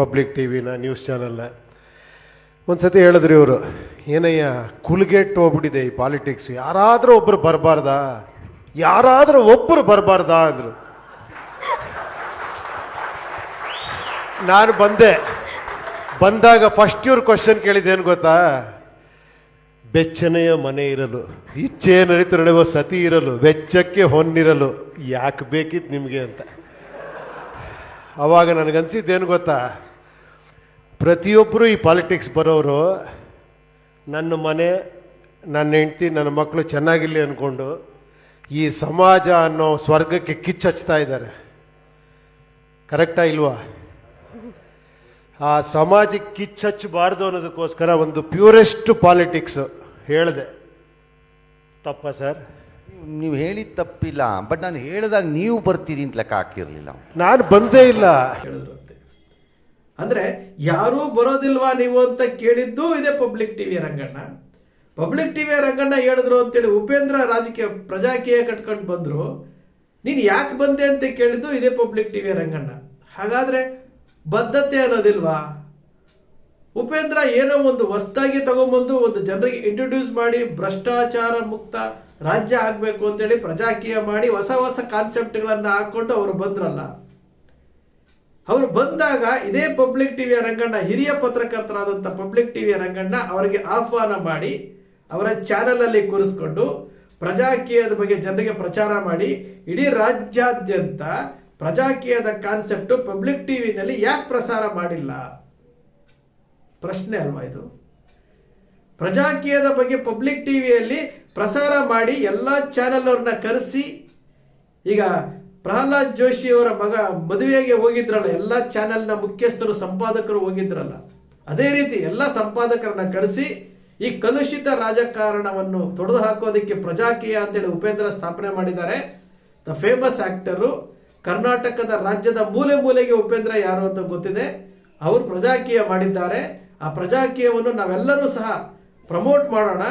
Public T ವಿನ news ಚಾನಲ್ನ ಒಂದು ಸತಿ ಹೇಳಿದ್ರು ಇವರು, ಏನಯ್ಯ ಕುಲ್ಗೆಟ್ ಹೋಗ್ಬಿಟ್ಟಿದೆ ಈ ಪಾಲಿಟಿಕ್ಸ್ ಯಾರಾದರೂ ಒಬ್ಬರು ಬರಬಾರ್ದಾ? ಯಾರಾದರೂ ಒಬ್ಬರು ಬರಬಾರ್ದಾ? ಅಂದರು. ನಾನು ಬಂದೆ. ಬಂದಾಗ ಫಸ್ಟ್ ಇವ್ರ ಕ್ವಶನ್ ಕೇಳಿದ್ದೇನು ಗೊತ್ತಾ? ಬೆಚ್ಚನೆಯ ಮನೆ ಇರಲು, ಇಚ್ಛೆ ನಡೀತು ನಡೆಯುವ ಸತಿ ಇರಲು, ವೆಚ್ಚಕ್ಕೆ ಹೊನ್ನಿರಲು, ಯಾಕೆ ಬೇಕಿತ್ತು ನಿಮಗೆ ಅಂತ. ಅವಾಗ ನನಗನ್ಸಿದ್ದೇನು ಗೊತ್ತಾ? ಪ್ರತಿಯೊಬ್ಬರು ಈ ಪಾಲಿಟಿಕ್ಸ್ ಬರೋರು ನನ್ನ ಮನೆ ನನ್ನ ಹೆಂಡ್ತಿ ನನ್ನ ಮಕ್ಕಳು ಚೆನ್ನಾಗಿರಲಿ ಅಂದ್ಕೊಂಡು ಈ ಸಮಾಜ ಅನ್ನೋ ಸ್ವರ್ಗಕ್ಕೆ ಕಿಚ್ಚಚ್ತಾ ಇದ್ದಾರೆ. ಕರೆಕ್ಟಾ ಇಲ್ವಾ? ಆ ಸಮಾಜಕ್ಕೆ ಕಿಚ್ಚಚ್ಚಬಾರ್ದು ಅನ್ನೋದಕ್ಕೋಸ್ಕರ ಒಂದು ಪ್ಯೂರೆಸ್ಟ್ ಪಾಲಿಟಿಕ್ಸ್ ಹೇಳಿದೆ. ತಪ್ಪ ಸರ್? ನೀವು ಹೇಳಿದ ತಪ್ಪಿಲ್ಲ ಬಟ್ ನಾನು ಹೇಳಿದಾಗ ನೀವು ಬರ್ತೀರಿ ಅಂತ ಲೆಕ್ಕ ಹಾಕಿರಲಿಲ್ಲ ನಾನು ಬಂದೇ ಇಲ್ಲ. ಹೇಳಿದ್ರಂತೆ ಅಂದ್ರೆ ಯಾರೂ ಬರೋದಿಲ್ವಾ ನೀವು ಅಂತ ಕೇಳಿದ್ದು ಇದೆ public TV Ranganna. Public TV Ranganna ಹೇಳಿದ್ರು ಅಂತೇಳಿ ಉಪೇಂದ್ರ ರಾಜಕೀಯ ಪ್ರಜಾಕೀಯ ಕಟ್ಕೊಂಡು ಬಂದ್ರು. ನೀನು ಯಾಕೆ ಬಂದೆ ಅಂತ ಕೇಳಿದ್ದು ಇದೇ ಪಬ್ಲಿಕ್ ಟಿವಿ ರಂಗಣ್ಣ. ಹಾಗಾದ್ರೆ ಬದ್ಧತೆ ಅನ್ನೋದಿಲ್ವಾ? ಉಪೇಂದ್ರ ಏನೋ ಒಂದು ಹೊಸ್ದಾಗಿ ತಗೊಂಬಂದು ಒಂದು ಜನರಿಗೆ ಇಂಟ್ರೊಡ್ಯೂಸ್ ಮಾಡಿ ಭ್ರಷ್ಟಾಚಾರ ಮುಕ್ತ ರಾಜ್ಯ ಆಗಬೇಕು ಅಂತೇಳಿ ಪ್ರಜಾಕೀಯ ಮಾಡಿ ಹೊಸ ಹೊಸ ಕಾನ್ಸೆಪ್ಟ್ಗಳನ್ನು ಹಾಕ್ಕೊಂಡು ಅವರು ಬಂದ್ರಲ್ಲ. ಅವರು ಬಂದಾಗ ಇದೇ ಪಬ್ಲಿಕ್ ಟಿವಿಯ ರಂಗಣ್ಣ, ಹಿರಿಯ ಪತ್ರಕರ್ತರಾದಂಥ ಪಬ್ಲಿಕ್ ಟಿವಿಯ ರಂಗಣ್ಣ ಅವರಿಗೆ ಆಹ್ವಾನ ಮಾಡಿ ಅವರ ಚಾನೆಲ್ ಅಲ್ಲಿ ಕೂರಿಸ್ಕೊಂಡು ಪ್ರಜಾಕೀಯದ ಬಗ್ಗೆ ಜನರಿಗೆ ಪ್ರಚಾರ ಮಾಡಿ ಇಡೀ ರಾಜ್ಯಾದ್ಯಂತ ಪ್ರಜಾಕೀಯದ ಕಾನ್ಸೆಪ್ಟ್ ಪಬ್ಲಿಕ್ ಟಿವಿನಲ್ಲಿ ಯಾಕೆ ಪ್ರಸಾರ ಮಾಡಿಲ್ಲ? ಪ್ರಶ್ನೆ ಅಲ್ವಾ ಇದು? ಪ್ರಜಾಕೀಯದ ಬಗ್ಗೆ ಪಬ್ಲಿಕ್ ಟಿವಿಯಲ್ಲಿ ಪ್ರಸಾರ ಮಾಡಿ ಎಲ್ಲ ಚಾನೆಲ್ ಅವ್ರನ್ನ ಕರೆಸಿ ಈಗ ಪ್ರಹ್ಲಾದ್ ಜೋಶಿ ಅವರ ಮಗ ಮದುವೆಗೆ ಹೋಗಿದ್ರಲ್ಲ, ಎಲ್ಲ ಚಾನೆಲ್ನ ಮುಖ್ಯಸ್ಥರು, ಸಂಪಾದಕರು ಹೋಗಿದ್ರಲ್ಲ, ಅದೇ ರೀತಿ ಎಲ್ಲ ಸಂಪಾದಕರನ್ನ ಕರೆಸಿ ಈ ಕಲುಷಿತ ರಾಜಕಾರಣವನ್ನು ತೊಡೆದು ಹಾಕೋದಕ್ಕೆ ಪ್ರಜಾಕೀಯ ಅಂತೇಳಿ ಉಪೇಂದ್ರ ಸ್ಥಾಪನೆ ಮಾಡಿದ್ದಾರೆ. ದ ಫೇಮಸ್ ಆಕ್ಟರು ಕರ್ನಾಟಕದ ರಾಜ್ಯದ ಮೂಲೆ ಮೂಲೆಗೆ ಉಪೇಂದ್ರ ಯಾರು ಅಂತ ಗೊತ್ತಿದೆ. ಅವರು ಪ್ರಜಾಕೀಯ ಮಾಡಿದ್ದಾರೆ. ಆ ಪ್ರಜಾಕೀಯವನ್ನು ನಾವೆಲ್ಲರೂ ಸಹ ಪ್ರಮೋಟ್ ಮಾಡೋಣ,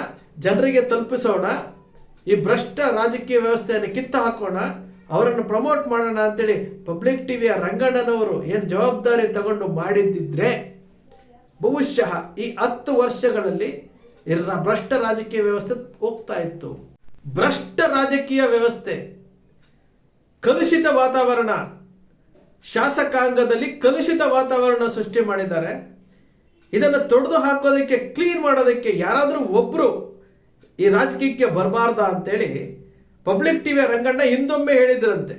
ಜನರಿಗೆ ತಲುಪಿಸೋಣ, ಈ ಭ್ರಷ್ಟ ರಾಜಕೀಯ ವ್ಯವಸ್ಥೆಯನ್ನು ಕಿತ್ತು ಹಾಕೋಣ ಅವರನ್ನು ಪ್ರಮೋಟ್ ಮಾಡೋಣ ಅಂತೇಳಿ ಪಬ್ಲಿಕ್ ಟಿವಿಯ ರಂಗಣ್ಣನವರು ಏನು ಜವಾಬ್ದಾರಿ ತಗೊಂಡು ಮಾಡಿದ್ದಿದ್ರೆ ಬಹುಶಃ ಈ ಹತ್ತು ವರ್ಷಗಳಲ್ಲಿ ಇರ ಭ್ರಷ್ಟ ರಾಜಕೀಯ ವ್ಯವಸ್ಥೆ ಹೋಗ್ತಾ ಇತ್ತು. ಭ್ರಷ್ಟ ರಾಜಕೀಯ ವ್ಯವಸ್ಥೆ, ಕಲುಷಿತ ವಾತಾವರಣ ಶಾಸಕಾಂಗದಲ್ಲಿ ಕಲುಷಿತ ವಾತಾವರಣ ಸೃಷ್ಟಿ ಮಾಡಿದ್ದಾರೆ. ಇದನ್ನು ತೊಡೆದು ಹಾಕೋದಕ್ಕೆ ಕ್ಲೀನ್ ಮಾಡೋದಕ್ಕೆ ಯಾರಾದರೂ ಒಬ್ಬರು ಈ ರಾಜಕೀಯಕ್ಕೆ ಬರಬಾರ್ದ ಅಂತೇಳಿ ಪಬ್ಲಿಕ್ ಟಿವಿಯ ರಂಗಣ್ಣ ಹಿಂದೊಮ್ಮೆ ಹೇಳಿದ್ರಂತೆ.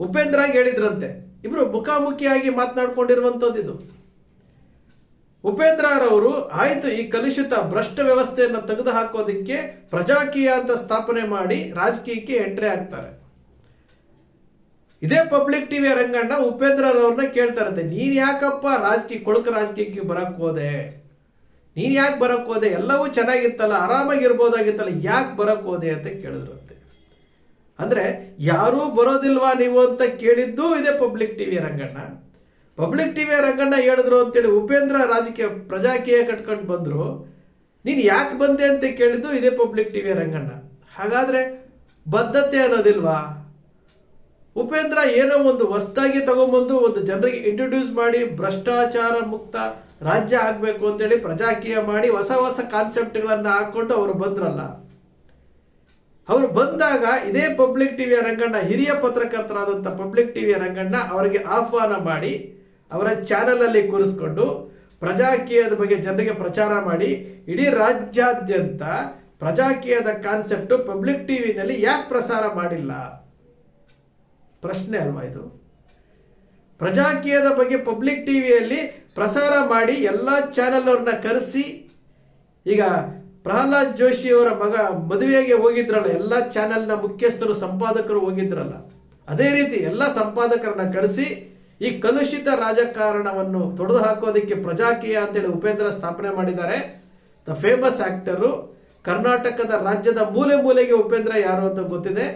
ಉಪೇಂದ್ರ ಹೇಳಿದ್ರಂತೆ. ಇಬ್ರು ಮುಖಾಮುಖಿಯಾಗಿ ಮಾತನಾಡ್ಕೊಂಡಿರುವಂಥದ್ದು ಇದು. ಉಪೇಂದ್ರರವರು, ಆಯಿತು, ಈ ಕಲುಷಿತ ಭ್ರಷ್ಟ ವ್ಯವಸ್ಥೆಯನ್ನು ತೆಗೆದು ಹಾಕೋದಕ್ಕೆ ಪ್ರಜಾಕೀಯ ಅಂತ ಸ್ಥಾಪನೆ ಮಾಡಿ ರಾಜಕೀಯಕ್ಕೆ ಎಂಟ್ರಿ ಆಗ್ತಾರೆ. ಇದೇ ಪಬ್ಲಿಕ್ ಟಿವಿಯ ರಂಗಣ್ಣ ಉಪೇಂದ್ರರವ್ರನ್ನ ಕೇಳ್ತಾರಂತೆ ನೀನ್ ಯಾಕಪ್ಪ ರಾಜಕೀಯ, ಕೊಳಕ ರಾಜಕೀಯಕ್ಕೆ ಬರಕ್ ಹೋದೆ? ನೀನ್ ಯಾಕೆ ಬರಕ್ ಹೋದೆ? ಎಲ್ಲವೂ ಚೆನ್ನಾಗಿತ್ತಲ್ಲ, ಆರಾಮಾಗಿರ್ಬೋದಾಗಿತ್ತಲ್ಲ, ಯಾಕೆ ಬರಕ್ ಹೋದೆ ಅಂತ ಕೇಳಿದ್ರಂತೆ. ಅಂದ್ರೆ, ಯಾರೂ ಬರೋದಿಲ್ವಾ ನೀವು ಅಂತ ಕೇಳಿದ್ದು ಇದೆ public T V Ranganna. Public T V Ranganna ಹೇಳಿದ್ರು ಅಂತೇಳಿ ಉಪೇಂದ್ರ ರಾಜಕೀಯ ಪ್ರಜಾಕೀಯ ಕಟ್ಕೊಂಡು ಬಂದ್ರು. ನೀನು ಯಾಕೆ ಬಂದೆ ಅಂತ ಕೇಳಿದ್ದು ಇದೇ ಪಬ್ಲಿಕ್ ಟಿ ವಿ ರಂಗಣ್ಣ. ಹಾಗಾದ್ರೆ ಬದ್ಧತೆ ಅನ್ನೋದಿಲ್ವಾ? ಉಪೇಂದ್ರ ಏನೋ ಒಂದು ಹೊಸ್ದಾಗಿ ತಗೊಂಬಂದು ಒಂದು ಜನರಿಗೆ ಇಂಟ್ರೊಡ್ಯೂಸ್ ಮಾಡಿ ಭ್ರಷ್ಟಾಚಾರ ಮುಕ್ತ ರಾಜ್ಯ ಆಗಬೇಕು ಅಂತೇಳಿ ಪ್ರಜಾಕೀಯ ಮಾಡಿ ಹೊಸ ಹೊಸ ಕಾನ್ಸೆಪ್ಟ್ಗಳನ್ನು ಹಾಕ್ಕೊಂಡು ಅವರು ಬಂದ್ರಲ್ಲ. ಅವರು ಬಂದಾಗ ಇದೇ ಪಬ್ಲಿಕ್ ಟಿವಿಯ ರಂಗಣ್ಣ, ಹಿರಿಯ ಪತ್ರಕರ್ತರಾದಂಥ ಪಬ್ಲಿಕ್ ಟಿವಿಯ ರಂಗಣ್ಣ ಅವರಿಗೆ ಆಹ್ವಾನ ಮಾಡಿ ಅವರ ಚಾನೆಲ್ ಅಲ್ಲಿ ಕೂರಿಸ್ಕೊಂಡು ಪ್ರಜಾಕೀಯದ ಬಗ್ಗೆ ಜನರಿಗೆ ಪ್ರಚಾರ ಮಾಡಿ ಇಡೀ ರಾಜ್ಯಾದ್ಯಂತ ಪ್ರಜಾಕೀಯದ ಕಾನ್ಸೆಪ್ಟ್ ಪಬ್ಲಿಕ್ ಟಿವಿನಲ್ಲಿ ಯಾಕೆ ಪ್ರಸಾರ ಮಾಡಿಲ್ಲ? ಪ್ರಶ್ನೆ ಅಲ್ವಾ ಇದು? ಪ್ರಜಾಕೀಯದ ಬಗ್ಗೆ ಪಬ್ಲಿಕ್ ಟಿವಿಯಲ್ಲಿ ಪ್ರಸಾರ ಮಾಡಿ ಎಲ್ಲ ಚಾನೆಲ್ ಅವ್ರನ್ನ ಕರೆಸಿ, ಈಗ ಪ್ರಹ್ಲಾದ್ ಜೋಶಿ ಅವರ ಮಗ ಮದುವೆಗೆ ಹೋಗಿದ್ರಲ್ಲ, ಎಲ್ಲ ಚಾನೆಲ್ನ ಮುಖ್ಯಸ್ಥರು, ಸಂಪಾದಕರು ಹೋಗಿದ್ರಲ್ಲ, ಅದೇ ರೀತಿ ಎಲ್ಲ ಸಂಪಾದಕರನ್ನ ಕರೆಸಿ ಈ ಕಲುಷಿತ ರಾಜಕಾರಣವನ್ನು ತೊಡೆದು ಹಾಕೋದಕ್ಕೆ ಪ್ರಜಾಕೀಯ ಅಂತೇಳಿ ಉಪೇಂದ್ರ ಸ್ಥಾಪನೆ ಮಾಡಿದ್ದಾರೆ. ದ ಫೇಮಸ್ ಆಕ್ಟರು ಕರ್ನಾಟಕದ ರಾಜ್ಯದ ಮೂಲೆ ಮೂಲೆಗೆ ಉಪೇಂದ್ರ ಯಾರು ಅಂತ ಗೊತ್ತಿದೆ.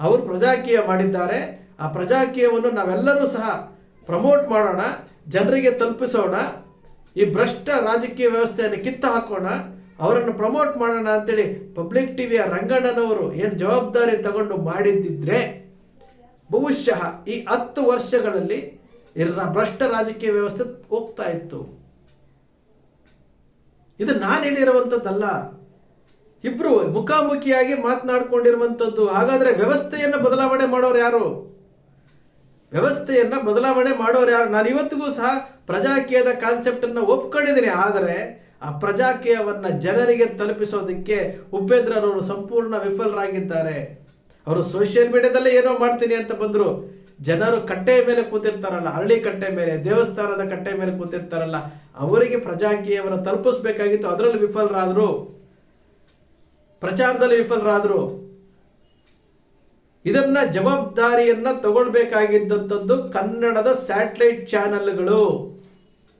ಅವರು ಪ್ರಜಾಕೀಯ ಮಾಡಿದ್ದಾರೆ. ಆ ಪ್ರಜಾಕೀಯವನ್ನು ನಾವೆಲ್ಲರೂ ಸಹ ಪ್ರಮೋಟ್ ಮಾಡೋಣ. ಜನರಿಗೆ ತಲುಪಿಸೋಣ, ಈ ಭ್ರಷ್ಟ ರಾಜಕೀಯ ವ್ಯವಸ್ಥೆಯನ್ನು ಕಿತ್ತು ಹಾಕೋಣ, ಅವರನ್ನು ಪ್ರಮೋಟ್ ಮಾಡೋಣ ಅಂತೇಳಿ ಪಬ್ಲಿಕ್ ಟಿವಿಯ ರಂಗಣ್ಣನವರು ಏನು ಜವಾಬ್ದಾರಿ ತಗೊಂಡು ಮಾಡಿದ್ದಿದ್ರೆ, ಬಹುಶಃ ಈ ಹತ್ತು ವರ್ಷಗಳಲ್ಲಿ ಭ್ರಷ್ಟ ರಾಜಕೀಯ ವ್ಯವಸ್ಥೆ ಹೋಗ್ತಾ ಇತ್ತು. ಇದು ನಾನು ಹೇಳಿರುವಂಥದ್ದಲ್ಲ ಇಬ್ರು ಮುಖಾಮುಖಿಯಾಗಿ ಮಾತನಾಡ್ಕೊಂಡಿರುವಂಥದ್ದು ಹಾಗಾದ್ರೆ ವ್ಯವಸ್ಥೆಯನ್ನು ಬದಲಾವಣೆ ಮಾಡೋರು ಯಾರು? ವ್ಯವಸ್ಥೆಯನ್ನ ಬದಲಾವಣೆ ಮಾಡೋರು ಯಾರು? ನಾನು ಇವತ್ತಿಗೂ ಸಹ ಪ್ರಜಾಕೀಯದ ಕಾನ್ಸೆಪ್ಟ್ ಅನ್ನ ಒಪ್ಕೊಂಡಿದ್ದೀನಿ. ಆದರೆ ಆ ಪ್ರಜಾಕೀಯವನ್ನ ಜನರಿಗೆ ತಲುಪಿಸೋದಕ್ಕೆ ಉಪೇಂದ್ರರವರು ಸಂಪೂರ್ಣ ವಿಫಲರಾಗಿದ್ದಾರೆ. ಅವರು ಸೋಷಿಯಲ್ ಮೀಡಿಯಾದಲ್ಲೇ ಏನೋ ಮಾಡ್ತೀನಿ ಅಂತ ಬಂದ್ರು. ಜನರು ಕಟ್ಟೆ ಮೇಲೆ ಕೂತಿರ್ತಾರಲ್ಲ, ಹಳ್ಳಿ ಕಟ್ಟೆ ಮೇಲೆ, ದೇವಸ್ಥಾನದ ಕಟ್ಟೆ ಮೇಲೆ ಕೂತಿರ್ತಾರಲ್ಲ, ಅವರಿಗೆ ಪ್ರಜಾಕೀಯವನ್ನು ತಲುಪಿಸ್ಬೇಕಾಗಿತ್ತು. ಅದರಲ್ಲಿ ವಿಫಲರಾದರು. ಪ್ರಚಾರದಲ್ಲಿ ವಿಫಲರಾದ್ರು. ಇದನ್ನ ಜವಾಬ್ದಾರಿಯನ್ನ ತಗೊಳ್ಬೇಕಾಗಿದ್ದಂಥದ್ದು ಕನ್ನಡದ ಸ್ಯಾಟಲೈಟ್ ಚಾನೆಲ್ಗಳು.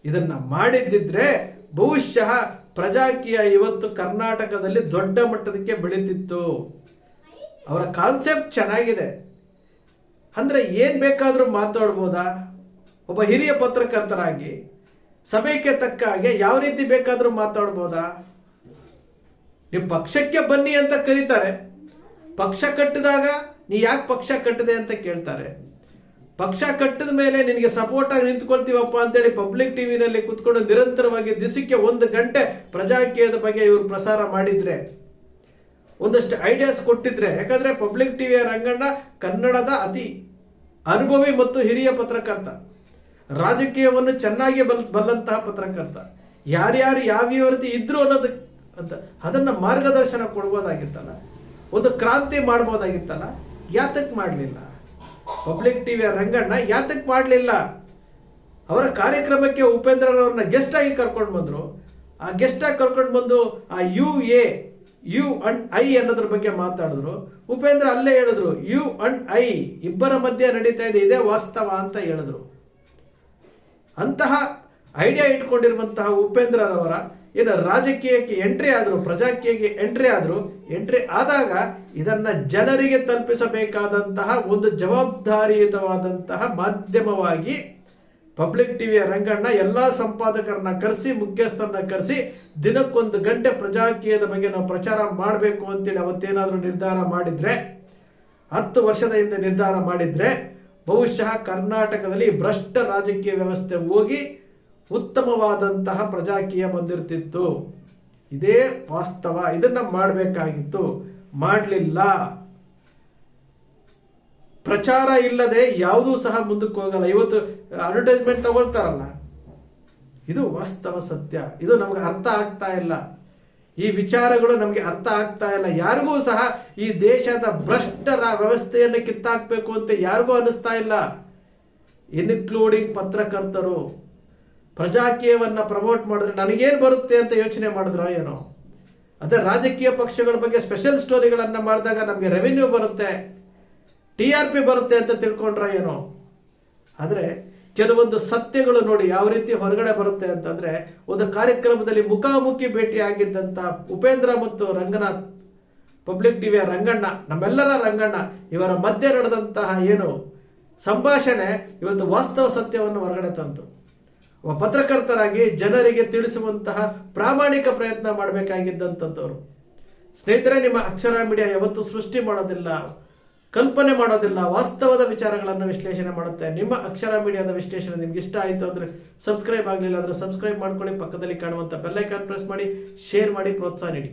ಇದನ್ನ ಮಾಡಿದ್ದಿದ್ರೆ ಬಹುಶಃ ಪ್ರಜಾಕೀಯ ಇವತ್ತು ಕರ್ನಾಟಕದಲ್ಲಿ ದೊಡ್ಡ ಮಟ್ಟದಕ್ಕೆ ಬೆಳೀತಿತ್ತು. ಅವರ ಕಾನ್ಸೆಪ್ಟ್ ಚೆನ್ನಾಗಿದೆ. ಅಂದ್ರೆ ಏನ್ ಬೇಕಾದರೂ ಮಾತಾಡ್ಬೋದಾ? ಒಬ್ಬ ಹಿರಿಯ ಪತ್ರಕರ್ತರಾಗಿ ಸಭೆಗೆ ತಕ್ಕ ಹಾಗೆ ಯಾವ ರೀತಿ ಬೇಕಾದರೂ ಮಾತಾಡ್ಬೋದಾ? ನೀವು ಪಕ್ಷಕ್ಕೆ ಬನ್ನಿ ಅಂತ ಕರೀತಾರೆ. ಪಕ್ಷ ಕಟ್ಟಿದಾಗ ನೀ ಯಾಕೆ ಪಕ್ಷ ಕಟ್ಟಿದೆ ಅಂತ ಕೇಳ್ತಾರೆ? ಪಕ್ಷ ಕಟ್ಟಿದ ಮೇಲೆ ನಿನಗೆ ಸಪೋರ್ಟ್ ಆಗಿ ನಿಂತ್ಕೊಳ್ತೀವಪ್ಪ ಅಂತೇಳಿ ಪಬ್ಲಿಕ್ ಟಿವಿನಲ್ಲಿ ಕುತ್ಕೊಂಡು ನಿರಂತರವಾಗಿ ದಿವಸಕ್ಕೆ ಒಂದು ಗಂಟೆ ಪ್ರಜಾಕೀಯದ ಬಗ್ಗೆ ಇವರು ಪ್ರಸಾರ ಮಾಡಿದ್ರೆ, ಒಂದಷ್ಟು ಐಡಿಯಾಸ್ ಕೊಟ್ಟಿದ್ರೆ, ಯಾಕಂದ್ರೆ ಪಬ್ಲಿಕ್ ಟಿವಿಯ ರಂಗಣ್ಣ ಕನ್ನಡದ ಅತಿ ಅನುಭವಿ ಮತ್ತು ಹಿರಿಯ ಪತ್ರಕರ್ತ. ರಾಜಕೀಯವನ್ನು ಚೆನ್ನಾಗಿ ಬಲ್, ಬಲ್ಲಂತಹ ಪತ್ರಕರ್ತ. ಯಾರ್ಯಾರು ಯಾವ ರೀತಿ ಇದ್ರು ಅನ್ನೋದು ಅಂತ, ಅದನ್ನ ಮಾರ್ಗದರ್ಶನ ಕೊಡ್ಬೋದಾಗಿತ್ತಲ್ಲ? ಒಂದು ಕ್ರಾಂತಿ ಮಾಡ್ಬೋದಾಗಿತ್ತಲ್ಲ? ಯಾತಕ್ ಮಾಡಲಿಲ್ಲ? ಪಬ್ಲಿಕ್ ಟಿವಿಯ ರಂಗಣ್ಣ ಯಾತಕ್ ಮಾಡಲಿಲ್ಲ? ಅವರ ಕಾರ್ಯಕ್ರಮಕ್ಕೆ ಉಪೇಂದ್ರರವ್ರನ್ನ ಗೆಸ್ಟ್ ಆಗಿ ಕರ್ಕೊಂಡು ಬಂದರು. ಆ ಗೆಸ್ಟ್ ಆಗಿ ಕರ್ಕೊಂಡು ಬಂದು ಆ U A, U and I ಅನ್ನೋದ್ರ ಬಗ್ಗೆ ಮಾತಾಡಿದ್ರು. ಉಪೇಂದ್ರ ಅಲ್ಲೇ ಹೇಳಿದ್ರು, ಯು ಅಂಡ್ ಐ ಇಬ್ಬರ ಮಧ್ಯೆ ನಡೀತಾ ಇದೆ, ಇದೇ ವಾಸ್ತವ ಅಂತ ಹೇಳಿದ್ರು. ಅಂತಹ ಐಡಿಯಾ ಇಟ್ಕೊಂಡಿರುವಂತಹ ಉಪೇಂದ್ರರವರ ಏನು ರಾಜಕೀಯಕ್ಕೆ ಎಂಟ್ರಿ ಆದರೂ, ಪ್ರಜಾಕೀಯಕ್ಕೆ ಎಂಟ್ರಿ ಆದರೂ ಎಂಟ್ರಿ ಆದಾಗ ಇದನ್ನು ಜನರಿಗೆ ತಲುಪಿಸಬೇಕಾದಂತಹ ಒಂದು ಜವಾಬ್ದಾರಿಯುತವಾದಂತಹ ಮಾಧ್ಯಮವಾಗಿ ಪಬ್ಲಿಕ್ ಟಿವಿಯ ರಂಗಣ್ಣ ಎಲ್ಲ ಸಂಪಾದಕರನ್ನ ಕರೆಸಿ, ಮುಖ್ಯಸ್ಥರನ್ನ ಕರೆಸಿ, ದಿನಕ್ಕೊಂದು ಗಂಟೆ ಪ್ರಜಾಕೀಯದ ಬಗ್ಗೆ ನಾವು ಪ್ರಚಾರ ಮಾಡಬೇಕು ಅಂತೇಳಿ ಅವತ್ತೇನಾದರೂ ನಿರ್ಧಾರ ಮಾಡಿದರೆ, ಹತ್ತು ವರ್ಷದ ಹಿಂದೆ ನಿರ್ಧಾರ ಮಾಡಿದರೆ, ಬಹುಶಃ ಕರ್ನಾಟಕದಲ್ಲಿ ಭ್ರಷ್ಟ ರಾಜಕೀಯ ವ್ಯವಸ್ಥೆ ಹೋಗಿ ಉತ್ತಮವಾದಂತಹ ಪ್ರಜಾಕೀಯ ಬಂದಿರ್ತಿತ್ತು. ಇದೇ ವಾಸ್ತವ, ಇದನ್ನ ಮಾಡಬೇಕಾಗಿತ್ತು. ಮಾಡಲಿಲ್ಲ. ಪ್ರಚಾರ ಇಲ್ಲದೆ ಯಾವುದೂ ಸಹ ಮುಂದಕ್ಕೆ ಹೋಗಲ್ಲ. ಇವತ್ತು ಅಡ್ವರ್ಟೈಸ್ಮೆಂಟ್ ತಗೊಳ್ತಾರಲ್ಲ. ಇದು ವಾಸ್ತವ ಸತ್ಯ. ಇದು ನಮ್ಗೆ ಅರ್ಥ ಆಗ್ತಾ ಇಲ್ಲ. ಈ ವಿಚಾರಗಳು ನಮಗೆ ಅರ್ಥ ಆಗ್ತಾ ಇಲ್ಲ. ಯಾರಿಗೂ ಸಹ ಈ ದೇಶದ ಭ್ರಷ್ಟರ ವ್ಯವಸ್ಥೆಯನ್ನು ಕಿತ್ತಾಕ್ಬೇಕು ಅಂತ ಯಾರಿಗೂ ಅನ್ನಿಸ್ತಾ ಇಲ್ಲ. ಇನ್ಕ್ಲೂಡಿಂಗ್ ಪತ್ರಕರ್ತರು. ಪ್ರಜಾಕೀಯವನ್ನ ಪ್ರಮೋಟ್ ಮಾಡಿದ್ರೆ ನನಗೇನು ಬರುತ್ತೆ ಅಂತ ಯೋಚನೆ ಮಾಡಿದ್ರ ಏನೋ? ಅದೇ ರಾಜಕೀಯ ಪಕ್ಷಗಳ ಬಗ್ಗೆ ಸ್ಪೆಷಲ್ ಸ್ಟೋರಿಗಳನ್ನು ಮಾಡಿದಾಗ ನಮಗೆ ರೆವಿನ್ಯೂ ಬರುತ್ತೆ ಟಿ ಆರ್ ಪಿ ಬರುತ್ತೆ ಅಂತ ತಿಳ್ಕೊಂಡ್ರ ಏನೋ? ಆದರೆ ಕೆಲವೊಂದು ಸತ್ಯಗಳು ನೋಡಿ ಯಾವ ರೀತಿ ಹೊರಗಡೆ ಬರುತ್ತೆ ಅಂತಂದ್ರೆ ಒಂದು ಕಾರ್ಯಕ್ರಮದಲ್ಲಿ ಮುಖಾಮುಖಿ ಭೇಟಿ ಆಗಿದ್ದಂತ ಉಪೇಂದ್ರ ಮತ್ತು ರಂಗನಾಥ್ ಪಬ್ಲಿಕ್ ಟಿವಿಯ ರಂಗಣ್ಣ, ನಮ್ಮೆಲ್ಲರ ರಂಗಣ್ಣ, ಇವರ ಮಧ್ಯೆ ನಡೆದಂತಹ ಏನು ಸಂಭಾಷಣೆ ಇವತ್ತು ವಾಸ್ತವ ಸತ್ಯವನ್ನು ಹೊರಗಡೆ ತಂತು. ಪತ್ರಕರ್ತರಾಗಿ ಜನರಿಗೆ ತಿಳಿಸುವಂತಹ ಪ್ರಾಮಾಣಿಕ ಪ್ರಯತ್ನ ಮಾಡಬೇಕಾಗಿದ್ದಂಥದ್ದವರು. ಸ್ನೇಹಿತರೆ, ನಿಮ್ಮ ಅಕ್ಷರ ಮೀಡಿಯಾ ಯಾವತ್ತೂ ಸೃಷ್ಟಿ ಮಾಡೋದಿಲ್ಲ, ಕಲ್ಪನೆ ಮಾಡೋದಿಲ್ಲ, ವಾಸ್ತವದ ವಿಚಾರಗಳನ್ನು ವಿಶ್ಲೇಷಣೆ ಮಾಡುತ್ತೆ. ನಿಮ್ಮ ಅಕ್ಷರ ಮೀಡಿಯಾದ ವಿಶ್ಲೇಷಣೆ ನಿಮ್ಗೆ ಇಷ್ಟ ಆಯಿತು ಅಂದರೆ ಸಬ್ಸ್ಕ್ರೈಬ್ ಆಗಲಿಲ್ಲ ಅಂದರೆ ಸಬ್ಸ್ಕ್ರೈಬ್ ಮಾಡ್ಕೊಳ್ಳಿ. ಪಕ್ಕದಲ್ಲಿ ಕಾಣುವಂಥ ಬೆಲ್ಲೈಕಾನ್ ಪ್ರೆಸ್ ಮಾಡಿ, ಶೇರ್ ಮಾಡಿ, ಪ್ರೋತ್ಸಾಹ ನೀಡಿ.